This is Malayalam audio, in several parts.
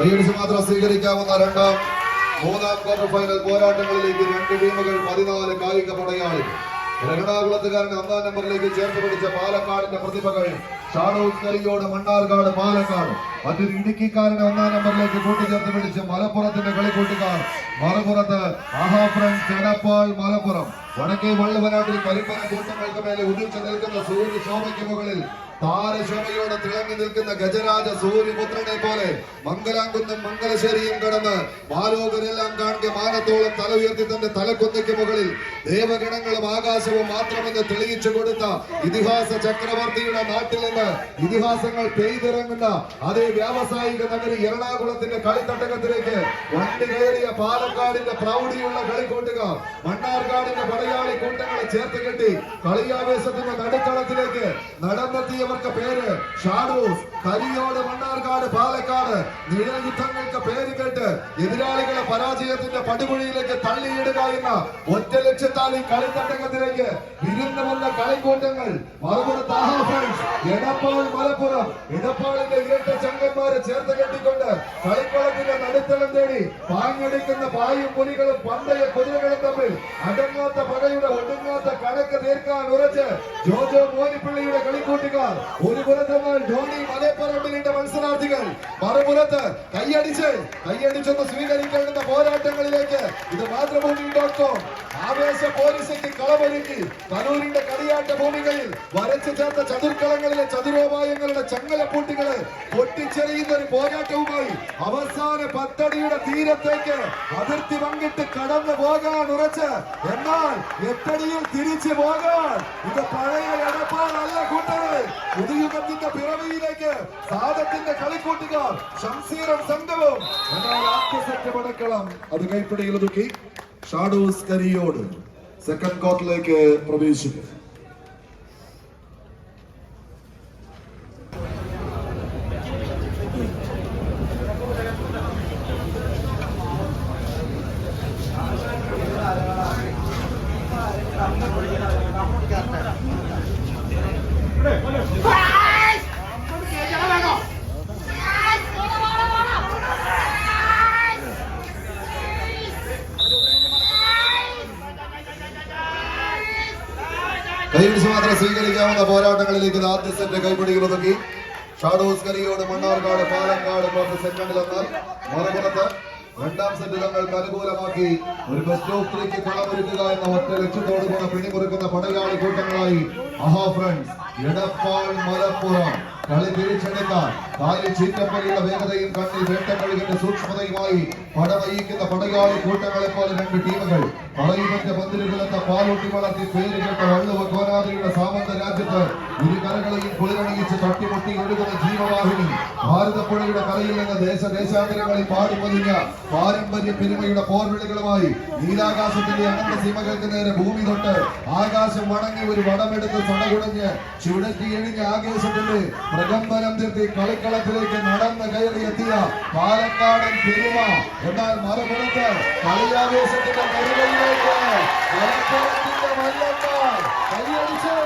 കൈയടിച്ച് മാത്രം സ്വീകരിക്കാവുന്ന രണ്ടാം മൂന്നാം ക്വാർട്ടർ ഫൈനൽ പോരാട്ടങ്ങളിലേക്ക് രണ്ട് ടീമുകൾ പതിനാല് കായിക പടയാളി എറണാകുളത്തുകാരൻ ഒന്നാം നമ്പറിലേക്ക് ചേർത്ത് പിടിച്ച പാലക്കാടിന്റെ പ്രതിഭകൾ ഷാഡോസ് കരിയോട് മണ്ണാർക്കാട് പാലക്കാട്. മറ്റൊരു ഇടുക്കിക്കാരനെ ഒന്നാം നമ്പറിലേക്ക് കൂട്ടിച്ചേർത്ത് പിടിച്ച് മലപ്പുറത്തിന്റെ കളിക്കൂട്ടുകാർ. മലപ്പുറത്ത് ആഹാ ഫ്രണ്ട്സ് മലപ്പുറം. വടക്കേ വള്ളുവനാട്ടിൽ കരിപ്പന കൂട്ടങ്ങൾക്ക് മേലെ ഉദിച്ചു നിൽക്കുന്ന സൂര്യ ശോഭയ്ക്ക് മുകളിൽ താരശോഭയോടെ തിളങ്ങി നിൽക്കുന്ന ഗജരാജ സൂര്യപുത്രനെ പോലെ മംഗലാംകുന്നും മംഗലശ്ശേരിയും കടന്ന് ബാലോകരെല്ലാം കാണുക മാനത്തോളം തല ഉയർത്തി തന്റെ തലക്കൊന്നയ്ക്ക് മുകളിൽ ദേവഗണങ്ങളും ആകാശവും മാത്രമെന്ന് തെളിയിച്ചു കൊടുത്ത ഇതിഹാസ ചക്രവർത്തിയുടെ നാട്ടിൽ നിന്ന് ഇതിഹാസങ്ങൾ പെയ്തിറങ്ങുന്ന അതേ വ്യാവസായിക നഗരി എറണാകുളത്തിന്റെ കളിത്തട്ടകത്തിലേക്ക് വണ്ടി കയറിയ പാലക്കാടിന്റെ പ്രൗഢിയുള്ള കളിക്കൂട്ടുകാർ മണ്ണാർക്കാടിന്റെ പടയാളി കൂട്ടങ്ങളെ ചേർത്ത് കെട്ടി കളിയാവേശത്തിന്റെ നടുക്കളത്തിലേക്ക് നടന്നെത്തിയവർക്ക് പേര് ഷാഡൂസ് കരിയോട് മണ്ണാർക്കാട് പാലക്കാട്. നിഴൽ യുദ്ധങ്ങൾക്ക് പേര് കേട്ട് എതിരാളികളെ പരാജയത്തിന്റെ പടുകുഴിയിലേക്ക് തള്ളിയിടുക എന്ന ഒറ്റ ലക്ഷ്യത്താൽ ഈ കളിത്തട്ടകത്തിലേക്ക് വിരുന്ന് വന്ന കളിക്കൂട്ടങ്ങൾ. ഫ്രണ്ട്സ് എടപ്പാൾ മലപ്പുറം. എടപ്പാളിന്റെ ഇരട്ട ചങ്കന്മാരെ ചേർത്ത് കെട്ടിക്കൊണ്ട് കളിക്കളത്തിന്റെ നടുത്തളം തേടി പാഞ്ഞടിക്കുന്ന പായും പുലികളും പന്തയ കുതിരകളും തമ്മിൽ അടങ്ങാത്ത ഒടുങ്ങാത്ത കണക്ക് തീർക്കാൻ ഉറച്ച് ജോജോ മോനിപ്പിള്ളിയുടെ കളിക്കൂട്ടുകാർ. ഒരു പുറത്തെന്നാൽ ധോണി മലപ്പുറമ്പിലിന്റെ മത്സരാർത്ഥികൾ. മറുപുറത്ത് കൈയടിച്ച് കൈയടിച്ചൊന്ന് സ്വീകരിക്കേണ്ടുന്ന പോരാട്ടങ്ങളിലേക്ക് ഇത് മാതൃഭൂമി ഡോട്ട് ആവേശ പോലീസയ്ക്ക് കളമൊരുക്കി തനൂരിന്റെ കളിയാട്ട ഭൂമികളിൽ വരച്ചു ചേർത്ത ചതുർക്കളങ്ങളിലെ ചതുരോപായങ്ങളുടെ ചങ്ങലപ്പൂട്ടുകൾ പൊട്ടിച്ചെറിയുന്ന ഒരു പോരാട്ടവുമായി അവസാന പത്തടിയുടെ തീരത്തേക്ക് അതിർത്തി പങ്കിട്ട് കടന്നു പോകാൻ ഉറച്ച് എന്നാൽ എട്ടടിയിൽ തിരിച്ചു പോകാൻ ഇത് പഴയ എടപ്പാടല്ല കൂട്ടരെ. പുതുയുഗത്തിന്റെ പിറവിയിലേക്ക് സാധത്തിന്റെ കളിക്കൂട്ടുകാർ ശംസീരം സംഘവും. എന്നാൽ ആദ്യ സെറ്റ് പടക്കളം അത് കൈപ്പിടിയിൽ ഒതുക്കി. ഷാഡോസ് കരിയോട് സെക്കൻഡ് കോർട്ടിലേക്ക് പ്രവേശിക്കും. കൈപിടിച്ച് മാത്രം സ്വീകരിക്കാവുന്ന പോരാട്ടങ്ങളിലേക്ക് ആദ്യ സെറ്റ് കൈപിടികൾ ഒതുക്കി ഷാഡോസ് കലിയോട് മണ്ണാർക്കാട് പാലക്കാട് പത്ത് സെക്കൻഡിലെന്നാൽ മറുപുറത്ത് രണ്ടാം സെറ്റ് തങ്ങൾക്ക് അനുകൂലമാക്കി ഒരു ബെസ്റ്റ് ഓഫ് ത്രീക്ക് കളമൊരുക്കുക എന്ന ഒറ്റ ലക്ഷ്യത്തോടു കൂടെ പിടിമുറുക്കുന്ന പടയാളി കൂട്ടങ്ങളായി. അഹോ ഫ്രണ്ട്സ് എടപ്പാൾ മലപ്പുറം. കളി തിരിച്ചെടുക്കാൻ കാലി ചീറ്റപ്പള്ളിയുടെ വേഗതയും കണ്ണിൽ വേട്ടക്കഴുകിന്റെ സൂക്ഷ്മതയുമായി പടവഹിക്കുന്ന പടയാളി കൂട്ടങ്ങളെ പോലെ രണ്ട് ടീമുകൾ. പറയുന്നതിന്റെ പന്തിലുകളെന്ന പാലൂട്ടി വളർത്തി പേര് കേട്ട വള്ളുവ കോരാതിയുടെ സാമന്ത രാജ്യത്ത് ഇരു കരകളെയും കുളിരണിയിച്ച് തട്ടിമുട്ടി ഒഴുകുന്ന ജീവവാഹിനി. ഭാരതപ്പുഴയുടെ കരയിൽ നിന്ന് ദേശ ദേശാന്തരങ്ങളിൽ പാടി പതിഞ്ഞ പാരമ്പര്യ പെരുമയുടെ പോർവിളികളുമായി നീലാകാശത്തിന്റെ അനന്ത സീമകൾക്ക് നേരെ ഭൂമി തൊട്ട് ആകാശം വണങ്ങി ഒരു വടമെടുത്ത് സടകുടഞ്ഞ് ചുഴറ്റി എഴിഞ്ഞ പ്രകമ്പനം തീർത്തി കളിക്കളത്തിലേക്ക് നടന്ന് കയറി എത്തിയ പാലക്കാടൻ പെരുമ. എന്നാൽ മറുപുറത്ത് കളിയാവേശത്തിന്റെ കരുവയിലേക്ക് കൈയടിച്ചു.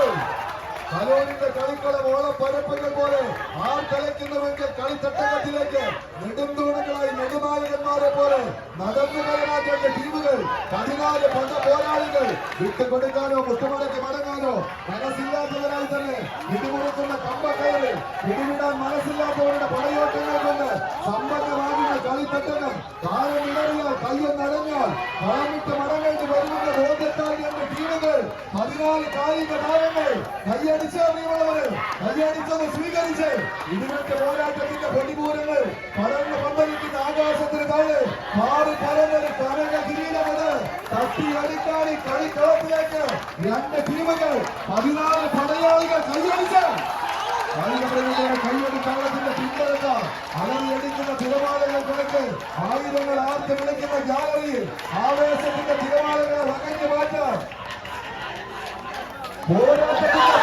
കലോണിന്റെ കളിക്കളം ഓളപ്പരപ്പുകൾ പോലെ ആർ കളിക്കുന്നവർക്ക് കളിത്തട്ടകത്തിലേക്ക് നെടുന്തൂണുകളായി നെടുനായകന്മാരെ പോലെ നടന്നു കയറാറ്റേണ്ട ടീമുകൾ പതിനാല് പണ്ട പോരാളികൾ വിട്ടുകൊടുക്കാനോ മുട്ടുമടക്കി മടങ്ങാനോ മനസ്സില്ലാത്തവരായി തന്നെ ഇടിമുറുക്കുന്ന കമ്പക്കയറ് പിടിവിടാൻ മനസ്സില്ലാത്തവരുടെ പടയോട്ടങ്ങൾ കൊണ്ട് സമ്പന്നമാകുന്ന കളിത്തട്ടകം കാലം ഇടറിയാൽ കയ്യൊന്നടഞ്ഞാൽ കളമിട്ട് മടങ്ങേണ്ടി വരുമെന്ന ബോധ്യത്താൽ എന്റെ ടീമുകൾ പതിനാല് കായിക താരങ്ങൾ കൈയടിച്ച് അറിയുള്ളവര് കൈയടിച്ചത് സ്വീകരിച്ച് ഇടിവെട്ട് പോരാട്ടത്തിന്റെ പൊടിപൂരങ്ങൾ പടർന്ന് പന്തലിക്കുന്ന ആകാശത്തിന് താഴെ മാറി പരന്നൊരു കനക കിരീടമത് തട്ടി അടിക്കാടി കളിക്കളത്തിലേക്ക് രണ്ട് ടീമുകൾ പതിനാല് പടയാളികൾ കൈയടിച്ച് வழங்கப்படுகின்ற கையெழு காலத்தின் பின்பற்றால் அளவு எடுக்கின்ற திருவாளர்கள் கணக்கு ஆயுதங்கள் ஆர்த்து நினைக்கின்ற ஜாலரியில் ஆவேசத்தின் திருவாளர்களை போராட்டத்தில்